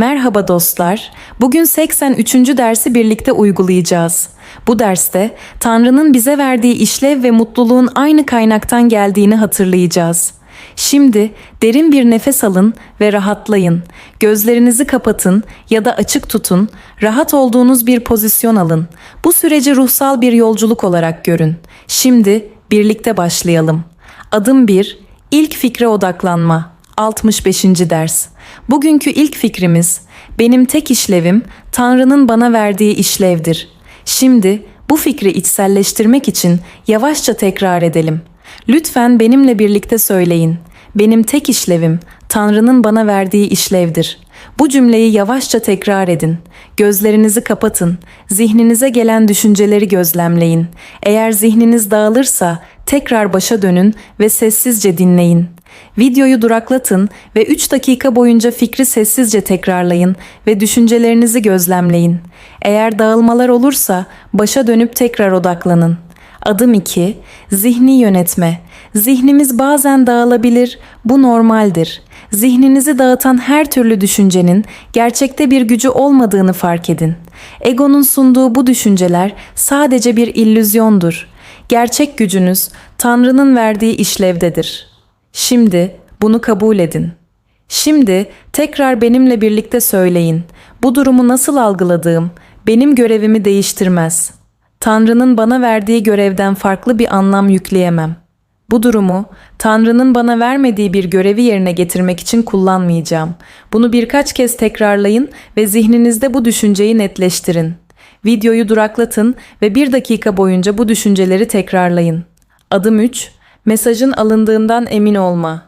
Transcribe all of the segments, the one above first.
Merhaba dostlar. Bugün 83. dersi birlikte uygulayacağız. Bu derste Tanrı'nın bize verdiği işlev ve mutluluğun aynı kaynaktan geldiğini hatırlayacağız. Şimdi derin bir nefes alın ve rahatlayın. Gözlerinizi kapatın ya da açık tutun. Rahat olduğunuz bir pozisyon alın. Bu süreci ruhsal bir yolculuk olarak görün. Şimdi birlikte başlayalım. Adım 1. İlk fikre odaklanma. 65. ders. Bugünkü ilk fikrimiz benim tek işlevim Tanrı'nın bana verdiği işlevdir. Şimdi bu fikri içselleştirmek için yavaşça tekrar edelim. Lütfen benimle birlikte söyleyin. Benim tek işlevim Tanrı'nın bana verdiği işlevdir. Bu cümleyi yavaşça tekrar edin. Gözlerinizi kapatın. Zihninize gelen düşünceleri gözlemleyin. Eğer zihniniz dağılırsa tekrar başa dönün ve sessizce dinleyin. Videoyu duraklatın ve 3 dakika boyunca fikri sessizce tekrarlayın ve düşüncelerinizi gözlemleyin. Eğer dağılmalar olursa başa dönüp tekrar odaklanın. Adım 2. Zihni yönetme. Zihnimiz bazen dağılabilir, bu normaldir. Zihninizi dağıtan her türlü düşüncenin gerçekte bir gücü olmadığını fark edin. Egonun sunduğu bu düşünceler sadece bir illüzyondur. Gerçek gücünüz Tanrı'nın verdiği işlevdedir. Şimdi bunu kabul edin. Şimdi tekrar benimle birlikte söyleyin. Bu durumu nasıl algıladığım benim görevimi değiştirmez. Tanrı'nın bana verdiği görevden farklı bir anlam yükleyemem. Bu durumu Tanrı'nın bana vermediği bir görevi yerine getirmek için kullanmayacağım. Bunu birkaç kez tekrarlayın ve zihninizde bu düşünceyi netleştirin. Videoyu duraklatın ve bir dakika boyunca bu düşünceleri tekrarlayın. Adım 3. Mesajın alındığından emin olma.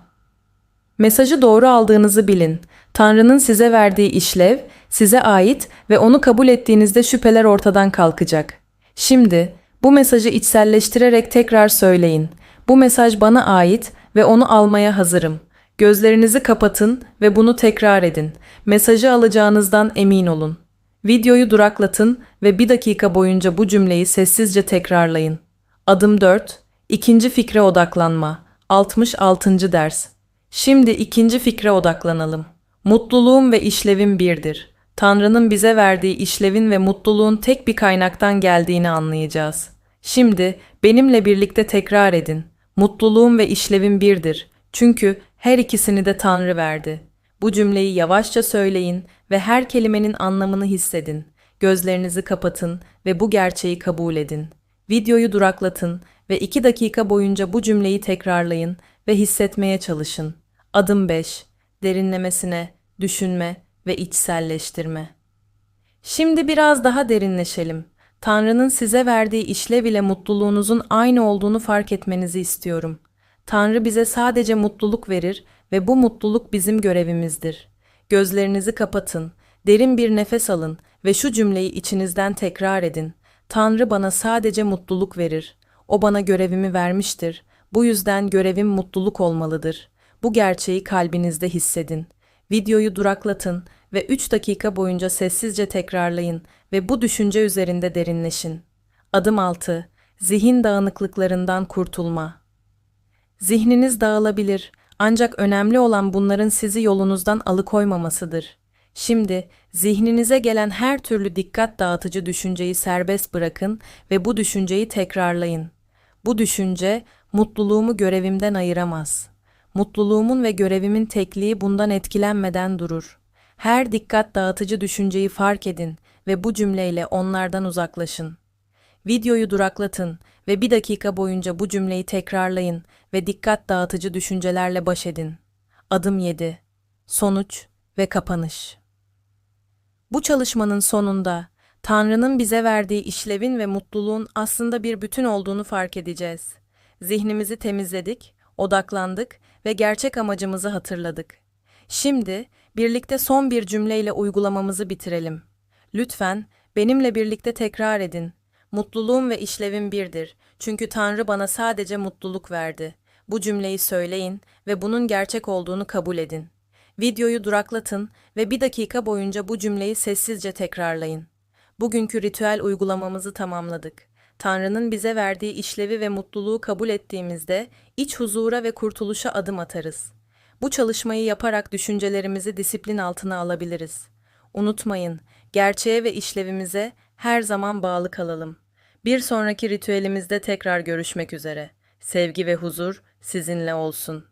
Mesajı doğru aldığınızı bilin. Tanrı'nın size verdiği işlev size ait ve onu kabul ettiğinizde şüpheler ortadan kalkacak. Şimdi bu mesajı içselleştirerek tekrar söyleyin. Bu mesaj bana ait ve onu almaya hazırım. Gözlerinizi kapatın ve bunu tekrar edin. Mesajı alacağınızdan emin olun. Videoyu duraklatın ve bir dakika boyunca bu cümleyi sessizce tekrarlayın. Adım 4. İkinci fikre odaklanma. 66. ders. Şimdi ikinci fikre odaklanalım. Mutluluğum ve işlevim birdir. Tanrı'nın bize verdiği işlevin ve mutluluğun tek bir kaynaktan geldiğini anlayacağız. Şimdi benimle birlikte tekrar edin. Mutluluğum ve işlevim birdir. Çünkü her ikisini de Tanrı verdi. Bu cümleyi yavaşça söyleyin ve her kelimenin anlamını hissedin. Gözlerinizi kapatın ve bu gerçeği kabul edin. Videoyu duraklatın ve 2 dakika boyunca bu cümleyi tekrarlayın ve hissetmeye çalışın. Adım 5. Derinlemesine, düşünme ve içselleştirme. Şimdi biraz daha derinleşelim. Tanrı'nın size verdiği işlev ile mutluluğunuzun aynı olduğunu fark etmenizi istiyorum. Tanrı bize sadece mutluluk verir ve bu mutluluk bizim görevimizdir. Gözlerinizi kapatın, derin bir nefes alın ve şu cümleyi içinizden tekrar edin. Tanrı bana sadece mutluluk verir. O bana görevimi vermiştir. Bu yüzden görevim mutluluk olmalıdır. Bu gerçeği kalbinizde hissedin. Videoyu duraklatın ve 3 dakika boyunca sessizce tekrarlayın ve bu düşünce üzerinde derinleşin. Adım 6. Zihin dağınıklıklarından kurtulma. Zihniniz dağılabilir ancak önemli olan bunların sizi yolunuzdan alıkoymamasıdır. Şimdi zihninize gelen her türlü dikkat dağıtıcı düşünceyi serbest bırakın ve bu düşünceyi tekrarlayın. Bu düşünce mutluluğumu görevimden ayıramaz. Mutluluğumun ve görevimin tekliği bundan etkilenmeden durur. Her dikkat dağıtıcı düşünceyi fark edin ve bu cümleyle onlardan uzaklaşın. Videoyu duraklatın ve bir dakika boyunca bu cümleyi tekrarlayın ve dikkat dağıtıcı düşüncelerle baş edin. Adım 7. Sonuç ve kapanış. Bu çalışmanın sonunda Tanrı'nın bize verdiği işlevin ve mutluluğun aslında bir bütün olduğunu fark edeceğiz. Zihnimizi temizledik, odaklandık ve gerçek amacımızı hatırladık. Şimdi birlikte son bir cümleyle uygulamamızı bitirelim. Lütfen benimle birlikte tekrar edin. Mutluluğum ve işlevim birdir. Çünkü Tanrı bana sadece mutluluk verdi. Bu cümleyi söyleyin ve bunun gerçek olduğunu kabul edin. Videoyu duraklatın ve bir dakika boyunca bu cümleyi sessizce tekrarlayın. Bugünkü ritüel uygulamamızı tamamladık. Tanrı'nın bize verdiği işlevi ve mutluluğu kabul ettiğimizde iç huzura ve kurtuluşa adım atarız. Bu çalışmayı yaparak düşüncelerimizi disiplin altına alabiliriz. Unutmayın, gerçeğe ve işlevimize her zaman bağlı kalalım. Bir sonraki ritüelimizde tekrar görüşmek üzere. Sevgi ve huzur sizinle olsun.